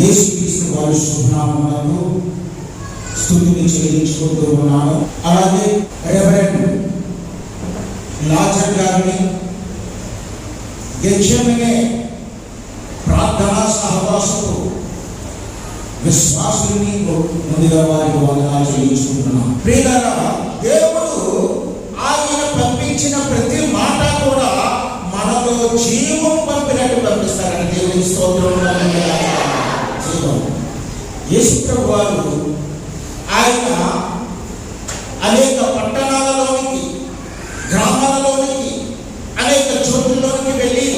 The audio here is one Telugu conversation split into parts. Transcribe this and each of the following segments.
యేసుక్రీస్తు వారి శుభనామములకు స్థుతిని చెల్లించుకుంటూ ఉన్నాను. అలాగే రెవరెండ్ లాజర్ గారిని గెచ్చమనే ప్రార్థనా సహవాసపు విశ్వాసుని ముందుగా వారి వందనాలు చెల్లించుకుంటున్నాను. ప్రియులారా దేవుడు ఆయన పంపించిన ప్రతి మాట కూడా మనలో జీవం పంపినట్టు పంపిస్తారని దేవుని స్తోత్రం యేసు వారు ఆయన అనేక పట్టణాలలోనికి గ్రామాలలోనికి అనేక చోట్లలోనికి వెళ్ళి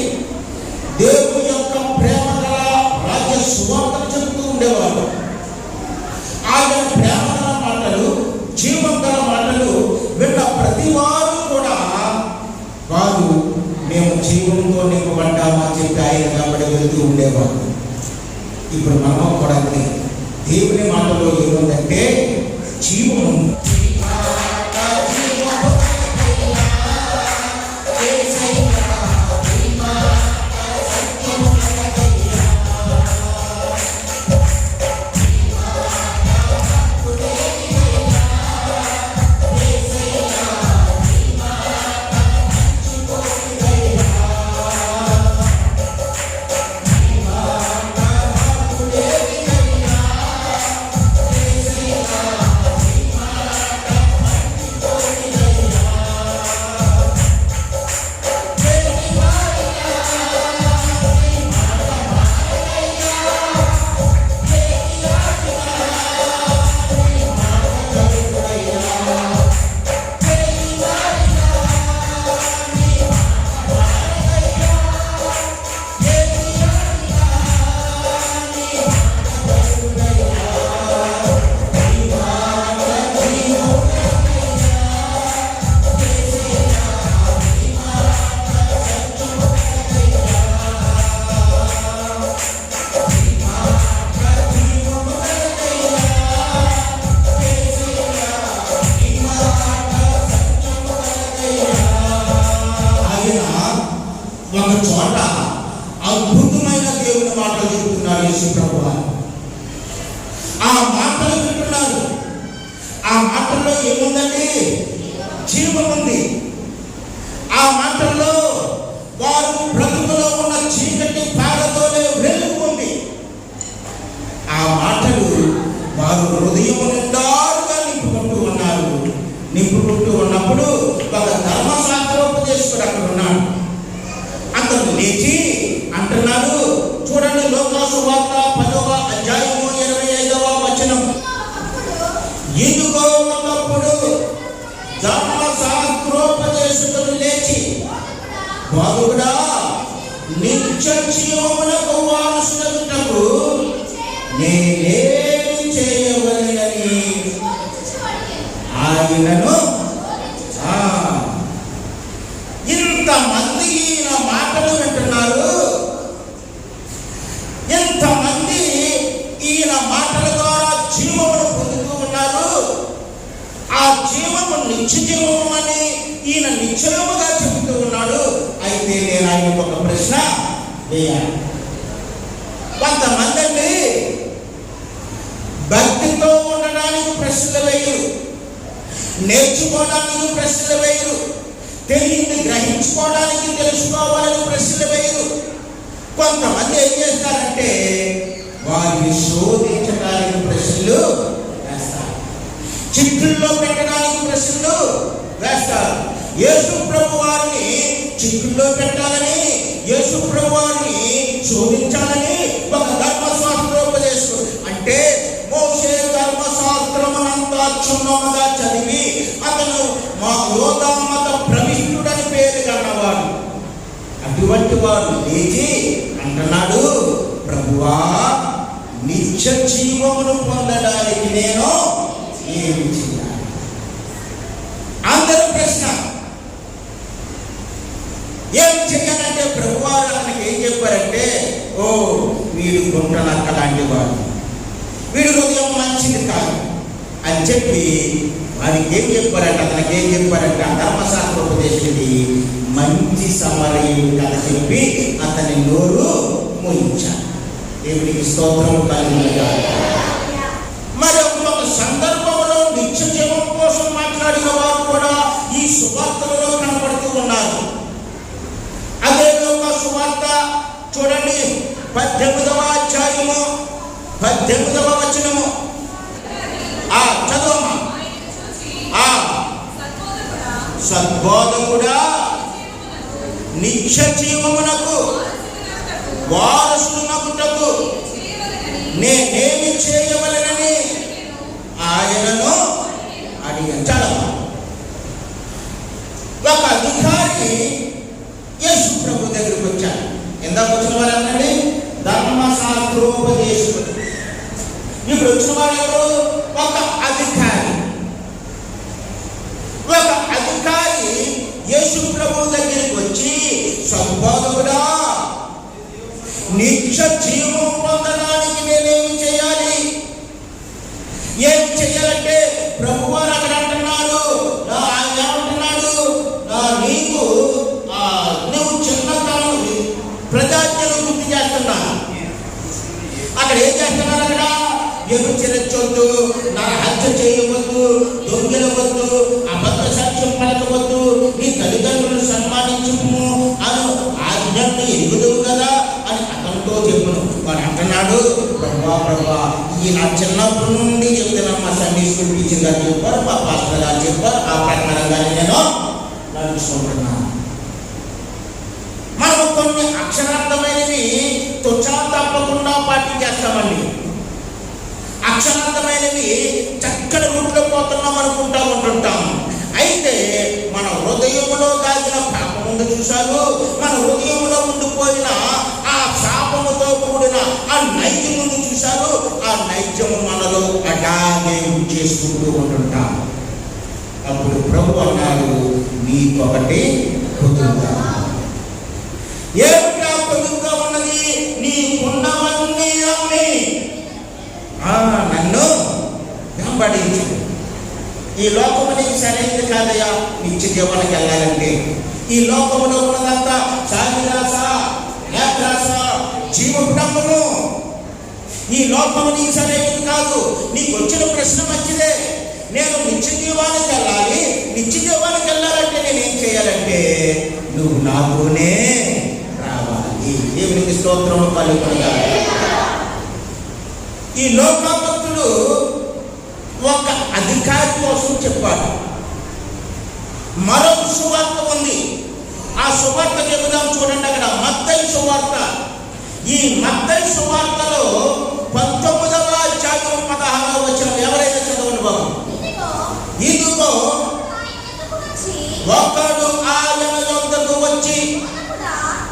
దేవుని యొక్క ప్రేమ గల రాజ్య సువార్త చెబుతూ ఉండేవాడు ఆయన ప్రేమ గల మాటలు జీవం గల మాటలు విన్న ప్రతి వారు కూడా వారు మేము జీవంతో నింపబడ్డామని చెప్పి ఆయన కాబట్టి వెళ్తూ ఉండేవారు. ఇప్పుడు మనం కూడా మాటల్లో ఏముందండి? జీవం ఉంది ఆ మాటల్లో నిత్య జీవమునకు వారసులకు నేనేమి చేయవలనని ఆయనను ఆ, ఇంతమంది ఈయన మాటలు వింటున్నారు ఎంతమంది ఈయన మాటల ద్వారా జీవమును పొందుతూ ఉన్నారు ఆ జీవము నిత్య జీవము అని ఈయన నిశ్చయముగా చెబుతూ ఉన్నాడు అయితే నేను ఆయనకు ఒక ప్రశ్న వేయాలి కొంతమంది అండి భక్తితో ఉండడానికి ప్రశ్నలు వేయరు నేర్చుకోవడానికి ప్రశ్నలు వేయరు తెలియని గ్రహించుకోవడానికి తెలుసుకోవాలని ప్రశ్నలు వేయరు కొంతమంది ఏం చేస్తారంటే వారిని శోధించడానికి ప్రశ్నలు వేస్తారు. చిక్కుల్లో పెట్టడానికి ప్రశ్నలు వేస్తారు. యేసు ప్రభు వారిని చిక్కుల్లో పెట్టాలని యేసు ప్రభు వారిని శోధించాలని ఒక ధర్మశాస్త్రోపదేశం అంటే మోసే ధర్మశాస్త్రమునంతా క్షుణ్ణంగా చదివి అతను మా యోగామత ప్రవిష్టుడని పేరు కన్నవాడు అటువంటి వాడు లేచి అంటున్నాడు ప్రభువా నిత్య జీవమును పొందడానికి నేను ఏమి చేయాలి? అందరూ ప్రశ్న. ఏం చెయ్యాలంటే ప్రభువారు అతనికి ఏం చెప్పారంటే ఓ వీడు గుంట నక్క లాంటి వాడు. వీడు హృదయం మంచిది కాదు. అని చెప్పి వారికి ఏం చెప్పారంటే? అతనికి ఏం చెప్పారంటే? ఆ ధర్మశాస్త్ర ఉపదేశుడి మంచి సమరయుడు కథ చెప్పి అతని నోరు మోయించాడు దేవునికి స్తోత్రం కలిగిన మరి ఒక సందర్భంలో నిత్య జీవం కోసం మాట్లాడిన వారు కూడా ఈ సువార్తలలో కనపడుతూ ఉన్నారు. అదే ఒక సువార్త చూడండి. పద్దెనిమిదవ అధ్యాయము పద్దెనిమిదవ వచనము ఆ చదువమ్మా ఆ సద్బోధకుడా నిత్య జీవమునకు వారసునకుటకు నేనేమి చేయవలనని ఆయనను అడిగించడం ఒక అధికారి యేసు ప్రభు దగ్గరికి వచ్చాడు. ఎందాక వచ్చిన వారు అనండి ధర్మశాస్త్రోపదేశుడు ఇప్పుడు వచ్చిన వారు ఎవరు? ఒక అధికారి. నిత్య జీవం పొందడానికి నేనేమి చేయాలి? ఏం చేయాలి? ప్రభా ప్రభా ఈ నా చిన్నప్పటి నుండి చెప్తున్న మా సండే స్కూల్ టీచర్ గారు చెప్పారు మా పాస్టర్ గారు చెప్పారు ఆ ప్రకారంగా నేను నడుచుకుంటున్నాను మనం కొన్ని అక్షరార్థమైనవి తుచ్చా తప్పకుండా పాటించేస్తామండి అక్షరార్థమైనవి చక్కని రూట్లో పోతున్నాం అనుకుంటా ఉంటుంటాం అయితే మన హృదయంలో దాగిన పాపం ఉంది చూశారు మన హృదయంలో ఉండిపోయిన కూడిన చూశారో ఆ నైత్యము మనలో అటాగే చేసుకుంటూ ఉంటుంటాం అప్పుడు ప్రభు అన్నారు నీకొకటి కుదురుగా ఏమిటా పొదుపుగా ఉన్నది? నీకున్నవన్నీ అమ్మి. ఆ, నన్ను వెంబడించు. ఈ లోకము నీకు సరైనది కాదయ్యా. నిత్య జీవనకి వెళ్ళాలంటే. ఈ లోకంలో ఉన్నదంతా సాగిరాస నేత్రాస జీవపుటమ్మను ఈ లోకము నీ సరైనది కాదు. నీకు వచ్చిన ప్రశ్న మంచిదే. నేను నిత్య జీవానికి వెళ్ళాలి. నిత్య జీవానికి వెళ్ళాలంటే ఏం చేయాలంటే నువ్వు నాతోనే రావాలి. దేవునికి స్తోత్రము కలుగుతుంది ఈ లోకభక్తుడు ఒక అధికారి కోసం చెప్పాడు మరొక సువార్త ఉంది. ఆ సువార్త చెబుదాం చూడండి అక్కడ. మత్తయి సువార్త. ఈ మత్తయి సువార్తలో పంతొమ్మిదవ అధ్యాయం పదహారవ వచ్చిన ఎవరైతే చదవండి బాబు? ఇదిగో ఒకడు ఆయన యొద్దకు వచ్చి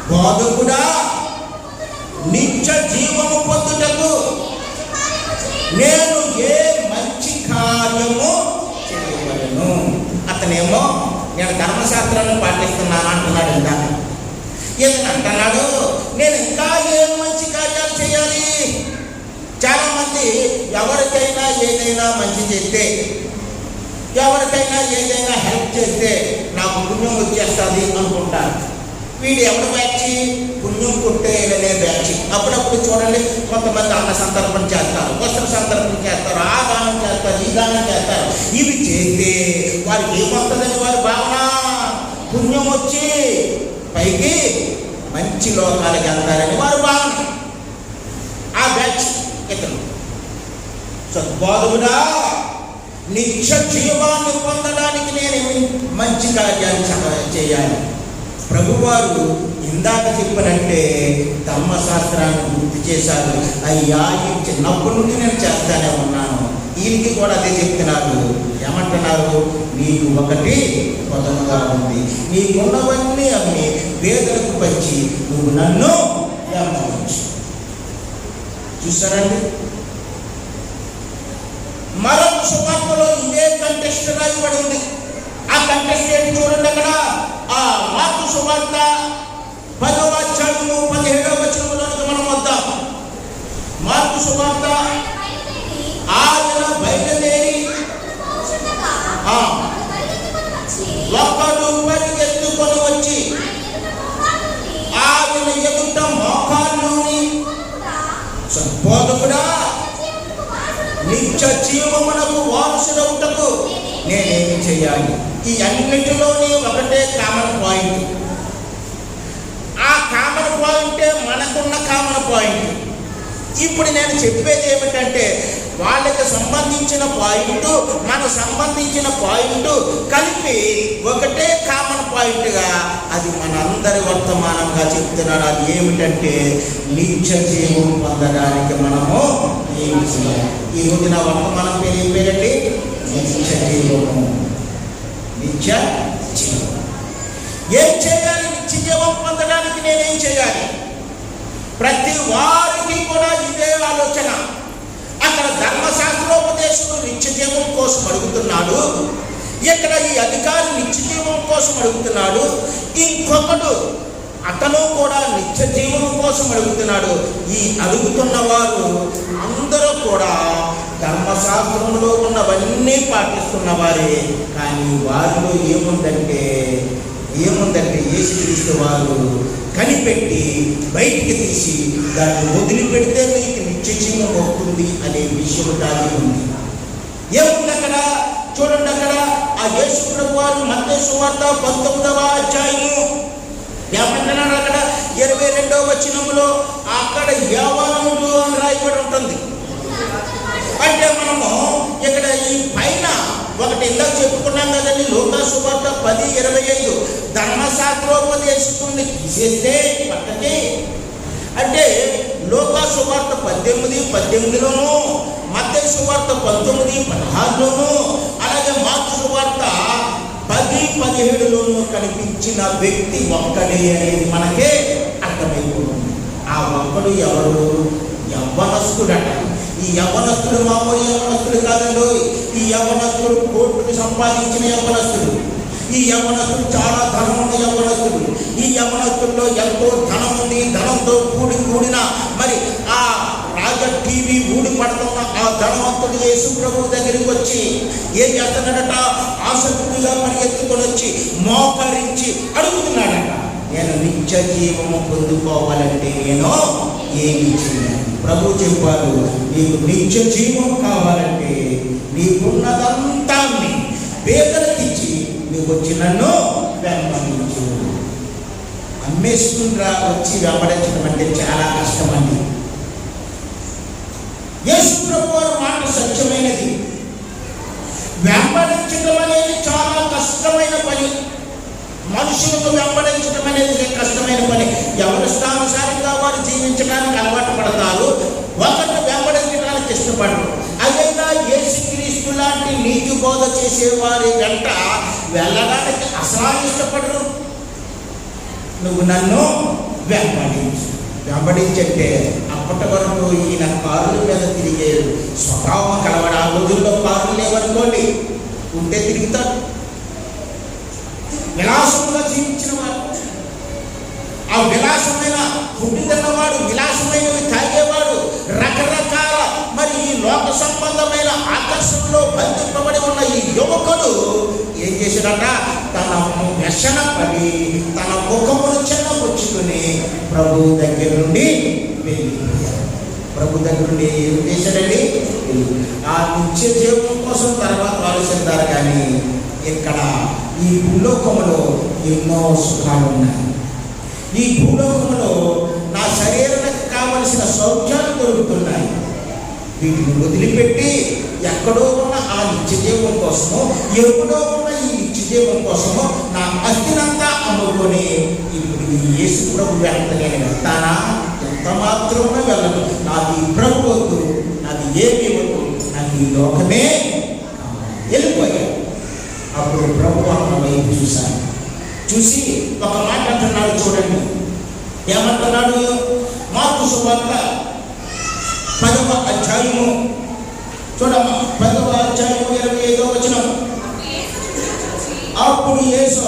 బోధకుడా నిత్య జీవము పొందుటకు నేను ఏ మంచి కార్యము చేయవలను. అతనేమో నేను ధర్మశాస్త్రాన్ని పాటిస్తున్నాను అంటున్నాడు ఇందాక. ఏదని అంటున్నాడు? నేను ఇంకా ఏం మంచి కార్యాలు చేయాలి? చాలామంది ఎవరికైనా ఏదైనా మంచి చేస్తే ఎవరికైనా ఏదైనా హెల్ప్ చేస్తే నాకు పుణ్యం వచ్చేస్తుంది అనుకుంటారు. వీడు ఎవడు బ్యాచి? పుణ్యం కొట్టేయలనే బ్యాచ్. అప్పుడప్పుడు చూడండి కొంతమంది అన్న సందర్భం చేస్తారు వస్త్ర సందర్భం చేస్తారు ఆ దానం చేస్తారు ఈ దానం చేస్తారు. ఇవి చేస్తే వారికి ఏమొస్తుందని వారి భావన? పుణ్యం వచ్చి పైకి మంచి లోకాలకి వెళ్తారని వారు భావన ఆ బ్యాచ్ ఇతను. సద్బోధుడా నిత్య జీవాన్ని పొందడానికి నేను మంచి కార్యాలు చేయాలి. ప్రభువారు ఇందాక చెప్పనంటే ధర్మశాస్త్రాన్ని గుర్తు చేశారు. అయ్యా ఈ చిన్నప్పటి నుండి నేను చేస్తానే ఉన్నాను. ఈయనకి కూడా అదే చెప్తున్నారు. ఏమంటున్నారు? నీకు ఒకటి పదముగా ఉంది. నీకున్నవన్నీ అవి పేదలకు పంచి నువ్వు నన్ను వెంబడించు చూసారండి మరొక సువార్తలో ఇదే కంటెస్ట్ రాయబడి ఉంది ఆ కంటెస్ట్ ఏంటి చూడండి అక్కడ. ఆ మార్పు సువార్త పదవ అధ్యాయము పదిహేడవ వచనంలోనికి మనం వద్దాం. మార్పు సువార్త ఆ ఒకడు పరిగెత్తుకొని వచ్చి ఆయన ఎదుట మోకాళ్ళుని బోధకుడా నిత్య జీవమునకు వారసుడవుటకు నేనేమి చేయాలి? ఈ అన్నిటిలోని ఒకటే కామన్ పాయింట్ ఆ కామన్ పాయింటే మనకున్న కామన్ పాయింట్ ఇప్పుడు నేను చెప్పేది ఏమిటంటే వాళ్ళకి సంబంధించిన పాయింట్ మనకు సంబంధించిన పాయింట్ కలిపి ఒకటే కామన్ పాయింట్గా అది మనందరి వర్తమానంగా చెప్తున్నాడు. అది ఏమిటంటే నీచ జీవం పొందడానికి మనము ఈ రోజున నా వర్తమానం పేరు ఏం పేరండి? నిత్య జీవము నిత్య జీవం ఏం చేయాలి? నిత్య జీవం పొందడానికి నేనేం చేయాలి? ప్రతి వారికి కూడా ఇదే ఆలోచన అక్కడ నిత్యజీవం నిత్య జీవం కోసం అడుగుతున్నాడు. ఇక్కడ ఈ అధికారి నిత్య జీవం కోసం అడుగుతున్నాడు? ఇంకొకడు అతను కూడా నిత్య జీవం కోసం అడుగుతున్నాడు. ఈ అడుగుతున్న వారు అందరూ కూడా ధర్మశాస్త్రంలో ఉన్నవన్నీ పాటిస్తున్న వారే కానీ వారిలో ఏముందంటే ఏముందంటే యేసుక్రీస్తు వారు కనిపెట్టి బయటికి తీసి దాన్ని వదిలిపెడితే నీకు నిత్య జీవం అవుతుంది అనే విషయం దాని ఉంది. ఏముంది అక్కడ చూడండి అక్కడ ఆ యేసు ప్రభు వారు మధ్య సువార్త పంతొమ్మిదవ అధ్యాయము. ఏమంటున్నాడు అక్కడ ఇరవై రెండవ వచనములో అక్కడ యవనుడు అని రాయబడి ఉంటుంది. అంటే మనము ఇక్కడ ఈ పైన ఒకటి ఇందాక చెప్పుకున్నాం కదండి లోకా సువార్త పది ఇరవై ఐదు. ధర్మశాస్త్రోపదేశిస్తుంది. చేస్తే పక్కకి అంటే లోకా సువార్త పద్దెనిమిది పద్దెనిమిదిలోను మధ్య సువార్త పంతొమ్మిది పదహారులోను అలాగే మార్పు సువార్త పది పదిహేడులోను కనిపించిన వ్యక్తి ఒక్కడే అనేది మనకే అర్థమైపోతుంది. ఆ ఒక్కడు ఎవరు? యవ్వనస్తుడట. ఈ యవ్వనస్తుడు మామూలు యవ్వనస్తుడు కాదండి ఈ యవ్వనస్తుడు కోర్టును సంపాదించిన యవ్వనస్తుడు. ఈ యవ్వనస్తుడు చాలా ధనం ఉన్న యవ్వనస్తుడు. ఈ యమనస్తుల్లో ఎంతో ధనం ఉంది ధనంతో కూడి కూడిన మరి ఆ రాజ టీవీ ఊడి పడుతున్న ఆ ధనవంతుడు యేసు ప్రభు దగ్గరికి వచ్చి ఏం చేస్తున్నాడట? ఆసక్తిగా ఎత్తుకొని వచ్చి మోకరించి అడుగుతున్నాడట. నేను నిత్య జీవము పొందుకోవాలంటే నేను ఏమి చేయాలి ప్రభు చెప్పారు నీకు నిత్య జీవం కావాలంటే నీకున్నదంతా పేదలకిచ్చి నీకు వచ్చి నన్ను వెంబడి అమ్మేసుకుని వచ్చి వెంబడించడం అంటే చాలా కష్టమండి. యేసు ప్రభు మాట సత్యమైనది. వెంబడించడం అనేది చాలా కష్టమైన పని. మనుషులకు వెంబడించడం అనేది కష్టమైన పని? ఎవరి స్థానుసారంగా వారు జీవించడానికి అలవాటు పడతారు? ఒకరిని వెంబడించడానికి ఇష్టపడరు. అదేగా యేసుక్రీస్తు లాంటి నీతి బోధ చేసేవారి వెంట వెళ్ళడానికి అసలు ఇష్టపడరు. నువ్వు నన్ను వెంబడించు. వెంబడించంటే అప్పటి వరకు ఈయన కారుల మీద తిరిగే స్వభావం కలవడు ఆ రోజుల్లో కారులు లేవనుకోండి. ఉంటే తిరుగుతాడు. విలాసముగా జీవించిన వాడు. ఆ విలాసమైన ఫుడ్ తిన్నవాడు విలాసమైనవి తాగేవాడు రకరకాల మరి ఈ లోక సంబంధమైన ఆకర్షణలో బంధింపబడి ఉన్న ఈ యువకుడు ఏం చేశాడట? తన వ్యసన పడి తన ముఖమును చెన్నపుచ్చుకుని ప్రభు దగ్గర నుండి ప్రభు దగ్గర నుండి ఏం చేశాడండి? ఆ నిత్య జీవం కోసం తర్వాత ఆలోచిస్తారు కానీ ఇక్కడ ఈ భూలోకములో ఎన్నో సుఖాలు ఉన్నాయి. ఈ భూలోకంలో నా శరీరానికి కావలసిన సౌఖ్యాలు దొరుకుతున్నాయి. వీటిని వదిలిపెట్టి ఎక్కడో ఉన్న ఆ నిత్యజీవం కోసము ఎప్పుడో ఉన్న ఈ నిత్యజీవం కోసము నా అస్థినంతా అమ్ముకొని ఇప్పుడు ఈ యేసు ప్రభు వెంట నేను వెళ్తానా? ఎంత మాత్రమే వెళ్ళను? నాకు ఈ ప్రభు వద్దు నాకు ఏమి వద్దు నాకు ఈ లోకమే. వెళ్ళిపోయాను అప్పుడు ప్రభు అన్న వైపు చూశాను చూసి ఒక మాట అంటున్నాడు చూడండి. ఏమంటున్నాడు? మార్పు సువార్త పదవ అధ్యాయము. చూడమ్మా పదవ అధ్యాయము ఇరవై ఐదో వచ్చిన అప్పుడు యేసు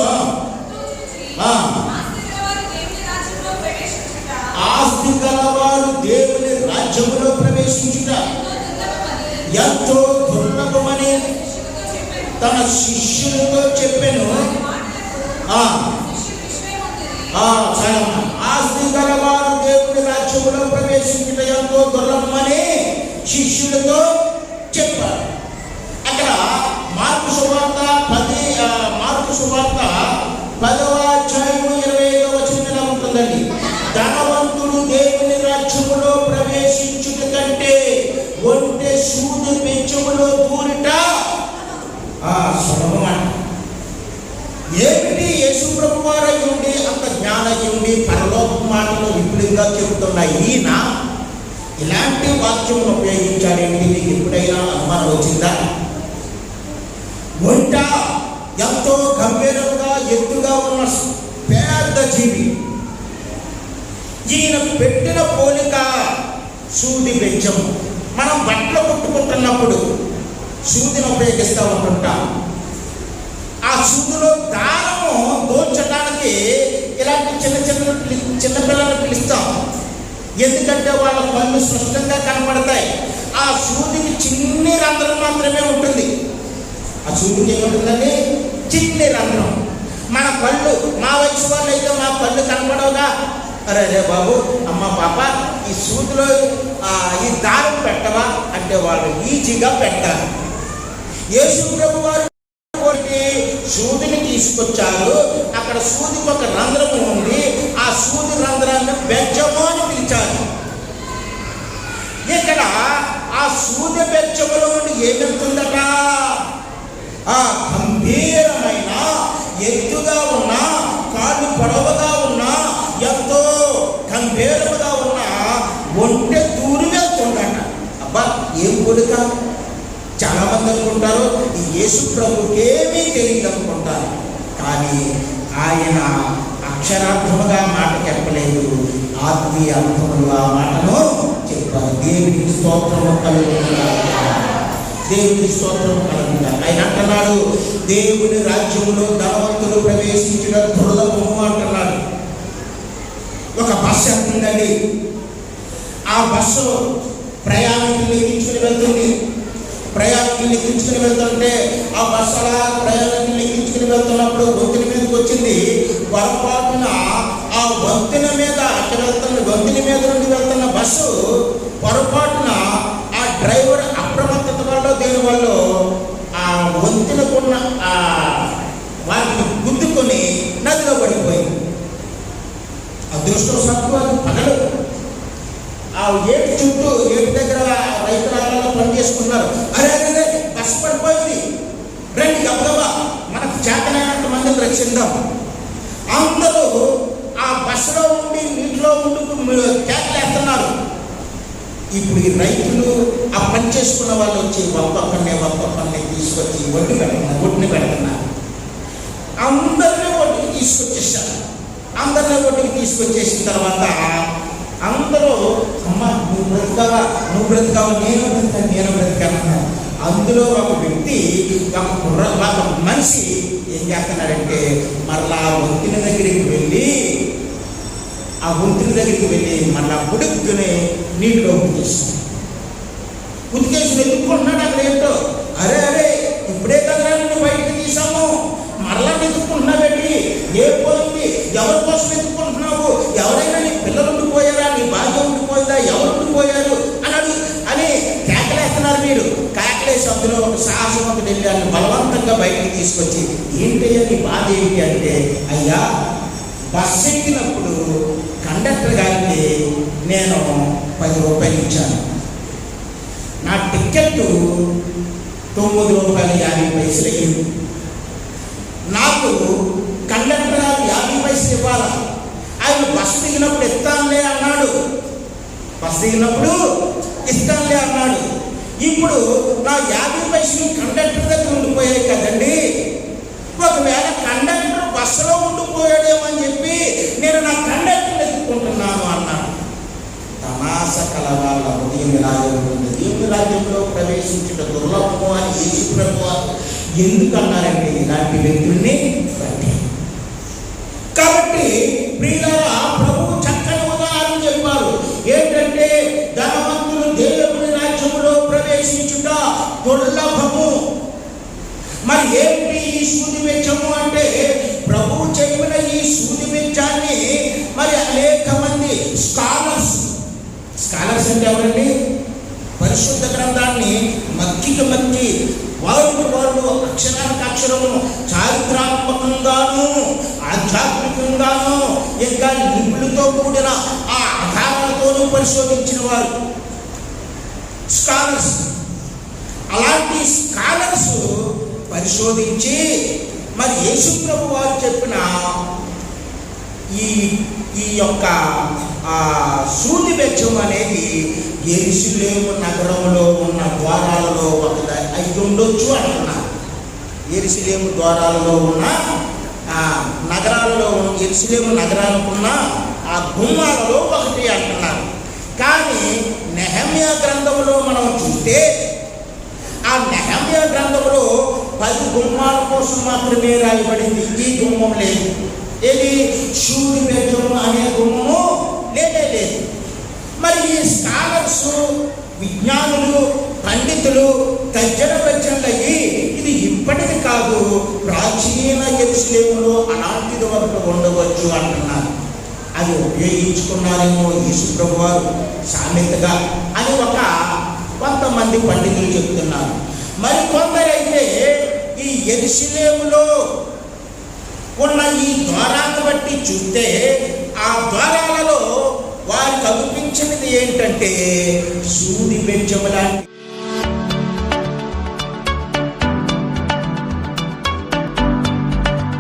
ఆస్తి గలవారు దేవుని రాజ్యములో ప్రవేశించుట ఎంతో దుర్లభమని తన శిష్యులతో చెప్పాను. ఆ ఆ, చాలా ఆస్తి గలవారు దేవుని రాజ్యములో ప్రవేశించుట ఎంతో దుర్లభం శిష్యులతో చెప్పారు. అక్కడ మార్పు సువార్త పది మార్పు సువార్త పదవ అధ్యాయము ఇరవై ఐదవ వచనం ఉంటుందండి. ధనవంతుడు దేవుని రాజ్యములో ప్రవేశించుట కంటే ఒంటె సూది పెంచములో దూరిట. ఆ సులభమాట ఏమిటి యేసు ప్రభు వారై ఉండి అంత జ్ఞానై ఉండి పరలోక మాటలు విపులంగా చెబుతున్న ఈయన ఇలాంటి వాక్యమును ఉపయోగించాడేంటి నీకు ఎప్పుడైనా అనుమానం వచ్చిందా? ఒంట ఎంతో గంభీరంగా ఎత్తుగా ఉన్న పెద్ద జీవి ఈయన పెట్టిన పోలిక సూది బెంచం మనం బట్టలు కుట్టుకుంటున్నప్పుడు సూదిని ఉపయోగిస్తూ ఉంటుంటాం ఆ సూదిలో దారం దోచడానికి ఇలాంటి చిన్న చిన్న పిలి- చిన్న పిలుస్తాం. ఎందుకంటే వాళ్ళ పళ్ళు స్పష్టంగా కనపడతాయి. ఆ సూదికి చిన్ని రంధ్రం మాత్రమే ఉంటుంది. ఆ సూదికి ఏముంటుందండి? చిన్ని రంధ్రం. మన పళ్ళు మా వయసు వాళ్ళు అయితే మా పళ్ళు కనపడవుగా? అరే అరే బాబు అమ్మ పాప ఈ సూదిలో ఈ దారం పెట్టవా? అంటే వాళ్ళు ఈజీగా పెట్టారు యేసు ప్రభు వారు తీసుకొచ్చారు అక్కడ సూదికి ఒక రంధ్రము ఉంది. ఆ సూది రంధ్రాన్ని బెచ్చము అని పిలిచారు ఇక్కడ ఆ సూది బెచ్చములో నుండి ఏమెళ్తుందట ఆ గంభీరమైన ఎత్తుగా ఉన్న కాళ్ళు పొడవుగా ఉన్న ఎంతో గంభీరముగా ఉన్న ఒంటె దూరి వెళ్తుందట అబ్బా ఏం కొడుక? చాలామంది అనుకుంటారు ఈ యేసు ప్రభుకేమీ తెలియదు అనుకుంటారు. కానీ ఆయన అక్షరార్థముగా మాట చెప్పలేదు ఆత్మీయ అర్థములు ఆ మాటను చెప్పారు. దేవునికి స్తోత్రము కలుగుతున్నారు దేవుని స్తోత్రం కలుగుతారు ఆయన అంటున్నాడు దేవుని రాజ్యంలో ధనవంతులు ప్రవేశించిన దుర్లభము అంటున్నాడు. ఒక బస్సు వెళ్తుందండి ఆ బస్సు ప్రయాణికులు ఎక్కించుకుని వెళ్తుంది ప్రయాణికులు లెక్కించుకుని వెళ్తుంటే ఆ బస్సు అలా ప్రయాణికులు లెక్కించుకుని వెళ్తున్నప్పుడు వంతెన మీదకి వచ్చింది. పొరపాటున ఆ వంతెన మీద అక్కడ వెళ్తున్న వంతెన మీద నుండి వెళ్తున్న బస్సు పొరపాటున ఆ డ్రైవర్ అప్రమత్తత వల్ల దేని వల్ల ఆ వంతెనకున్న ఆ వాటిని గుద్దుకొని నదిలో పడిపోయింది అదృష్టవశాత్తు అది పగలు ఆ ఏటి చుట్టూ ఏటి దగ్గర రైతురాలలో పని చేసుకున్నారు అరే అరే అరే బస్సు పడిపోయింది రండి గబగబా మనకు చేతనైనంత మందిని రక్షిద్దాం అందరూ ఆ బస్సులో ఉండి నీటిలో ఉండి కేకలేస్తున్నారు ఇప్పుడు ఈ రైతులు ఆ పని చేసుకున్న వాళ్ళు వచ్చి ఒక్కొక్కరిని ఒక్కొక్కరిని తీసుకొచ్చి ఒడ్డు పెడుతున్నారు ఒడ్డుని పెడుతున్నారు అందరినీ ఒడ్డుకి తీసుకొచ్చేసారు అందరినీ ఒడ్డుకి తీసుకొచ్చేసిన తర్వాత అందరూ అమ్మ నువ్వు బ్రతుకావా? నువ్వు బ్రతుకావా? నేను బ్రతికాను నేను బ్రతికాను అందులో ఒక వ్యక్తి ఒక కుర్ర ఒక మనిషి ఏం చేస్తున్నాడంటే మరలా ఆ దగ్గరికి వెళ్ళి ఆ వంతిన దగ్గరికి వెళ్ళి మళ్ళా ఉడుక్కుని నీటిలో ఉతికేస్తాడు. ఉతికేసి వెతుక్కుంటున్నాడు అక్కడ ఏంటో? అరే అరే ఇప్పుడే కదా నువ్వు బయటికి తీసాము. మరలా వెతుక్కుంటున్నావేంటి? ఏ పోయింది ఎవరి కోసం మధ్యలో ఒక సాహసవంత వెళ్ళాను బలవంతంగా బయటికి తీసుకొచ్చి ఏంటయ్యా నీ బాధ ఏంటి అంటే అయ్యా బస్సు ఎక్కినప్పుడు కండక్టర్ గారికి నేను పది రూపాయలు ఇచ్చాను. నా టికెట్ తొమ్మిది రూపాయల యాభై పైసలు అయ్యింది నాకు కండక్టర్ గారు యాభై పైసలు ఇవ్వాలా? ఆయన బస్సు దిగినప్పుడు ఇస్తానులే అన్నాడు. బస్సు దిగినప్పుడు ఇస్తానులే అన్నాడు. ఇప్పుడు నా యాభై పైసలు కండక్టర్ దగ్గర ఉండిపోయాయి కదండి. ఒకవేళ కండక్టర్ బస్సులో ఉండిపోయాడేమో అని చెప్పి నేను నా కండక్టర్ ఎదుర్కొంటున్నాను అన్నాను తమాస కల వాళ్ళ ఉదయం రాజ్యం ఉంటుంది దేవుని రాజ్యంలో ప్రవేశించిన దుర్లభము అని యేసు ప్రభు వారు ఎందుకు అన్నారంటే ఇలాంటి వ్యక్తుల్ని బట్టి కాబట్టి ప్రియుల అంటే ఎవరండి పరిశుద్ధ గ్రంథాన్ని మక్కికి మక్కి వారు వారు అక్షరానికి అక్షరము చారిత్రాత్మకంగాను ఆధ్యాత్మికంగాను ఇంకా నిపుణులతో కూడిన ఆ ఆధారాలతోనూ పరిశోధించిన వారు. స్కాలర్స్ అలాంటి స్కాలర్స్ పరిశోధించి మరి యేసుప్రభు వారు చెప్పిన ఈ ఈ యొక్క ఆ సూది వెచ్చం అనేది ఎరుసలేము నగరంలో ఉన్న ద్వారాలలో ఒకటి అయి ఉండొచ్చు అంటున్నారు ఎరుసలేము ద్వారాలలో ఉన్న ఆ నగరాలలో ఉన్న ఎరుసలేము నగరాలకు ఉన్న ఆ గుమ్మాలలో ఒకటి అంటున్నారు. కానీ నెహమ్య గ్రంథంలో మనం చూస్తే ఆ నెహమ్య గ్రంథంలో పది గుమ్మాల కోసం మాత్రమే రాయబడింది. ఈ గుమ్మం లేదు. ఏది శూని బెజము అనే గుణము లేదే లేదు మరి ఈ స్కాలర్స్ విజ్ఞానులు పండితులు తర్జన అయ్యి ఇది ఇప్పటిది కాదు ప్రాచీన ఎరుసలేములో అలాంటిది ఒకటి ఉండవచ్చు అంటున్నారు అది ఉపయోగించుకున్నారేమో యేసుప్రభు వారు సామెతగా అని ఒక కొంతమంది పండితులు చెప్తున్నారు మరి కొందరైతే ఈ ఎరుసలేములో ఉన్న ఈ ద్వారాన్ని బట్టి చూస్తే ఆ ద్వారాలలో వారికి అనిపించినది ఏంటంటే సూది బెంచము లాంటి